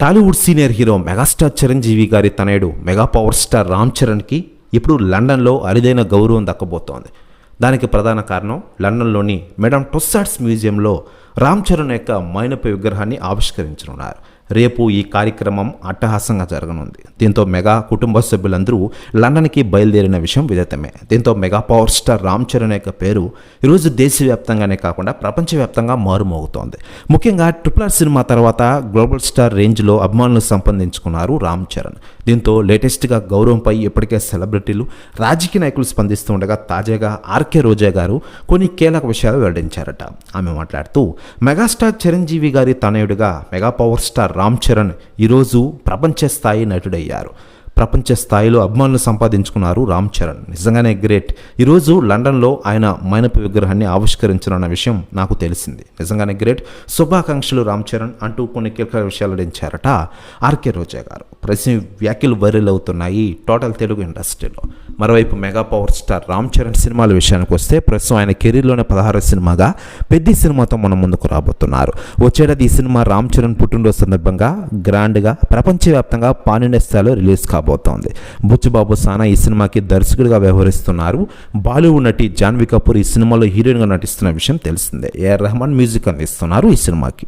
Tollywood senior hero megastar Chiranjeevi గారి తనయుడు mega power star Ram చరణ్కి ఇప్పుడు లండన్లో అరుదైన గౌరవం దక్కబోతోంది. దానికి ప్రధాన కారణం లండన్లోని మేడం టొస్సాట్స్ మ్యూజియంలో రామ్ చరణ్ యొక్క మైనపు విగ్రహాన్ని ఆవిష్కరించనున్నారు. రేపు ఈ కార్యక్రమం అట్టహాసంగా జరగనుంది. దీంతో మెగా కుటుంబ సభ్యులందరూ లండన్కి బయలుదేరిన విషయం విదితమే. దీంతో mega power star Ram Charan యొక్క పేరు ఈరోజు దేశవ్యాప్తంగానే కాకుండా ప్రపంచవ్యాప్తంగా మారుమోగుతోంది. ముఖ్యంగా ట్రిపుల్ ఆర్ సినిమా తర్వాత గ్లోబల్ స్టార్ రేంజ్లో అభిమానులు సంపాదించుకున్నారు రామ్ చరణ్. దీంతో లేటెస్ట్గా గౌరవంపై ఇప్పటికే సెలబ్రిటీలు రాజకీయ నాయకులు స్పందిస్తూ ఉండగా తాజాగా ఆర్కే రోజా గారు కొన్ని కీలక విషయాలు వెల్లడించారట. ఆమె మాట్లాడుతూ మెగాస్టార్ చిరంజీవి గారి తనయుడిగా mega power star Ram Charan ఈరోజు ప్రపంచ స్థాయి నటుడయ్యారు. ప్రపంచ స్థాయిలో అభిమానులు సంపాదించుకున్నారు రామ్ చరణ్. నిజంగానే గ్రేట్. ఈరోజు లండన్లో ఆయన మైనపు విగ్రహాన్ని ఆవిష్కరించనున్న విషయం నాకు తెలిసింది. నిజంగానే గ్రేట్. శుభాకాంక్షలు రామ్ చరణ్ అంటూ కొన్ని కీలక విషయాలు వెల్లడించారట ఆర్కే రోజా గారు. ప్రతి వ్యాఖ్యలు వైరల్ అవుతున్నాయి టోటల్ తెలుగు ఇండస్ట్రీలో. మరోవైపు mega power star Ram Charan సినిమాల విషయానికి వస్తే ప్రస్తుతం ఆయన కెరీర్లోనే పదహారు సినిమాగా పెద్ద సినిమాతో మన ముందుకు రాబోతున్నారు. వచ్చేటది ఈ సినిమా రామ్ చరణ్ పుట్టినరోజు సందర్భంగా గ్రాండ్గా ప్రపంచవ్యాప్తంగా పానిండే స్థాయిలో రిలీజ్ కాబోతోంది. బుచ్చుబాబు సానా ఈ సినిమాకి దర్శకుడిగా వ్యవహరిస్తున్నారు. బాలీవుడ్ నటి జాన్వీ కపూర్ ఈ సినిమాలో హీరోయిన్గా నటిస్తున్న విషయం తెలిసిందే. ఏఆర్ రెహమాన్ మ్యూజిక్ అందిస్తున్నారు ఈ సినిమాకి.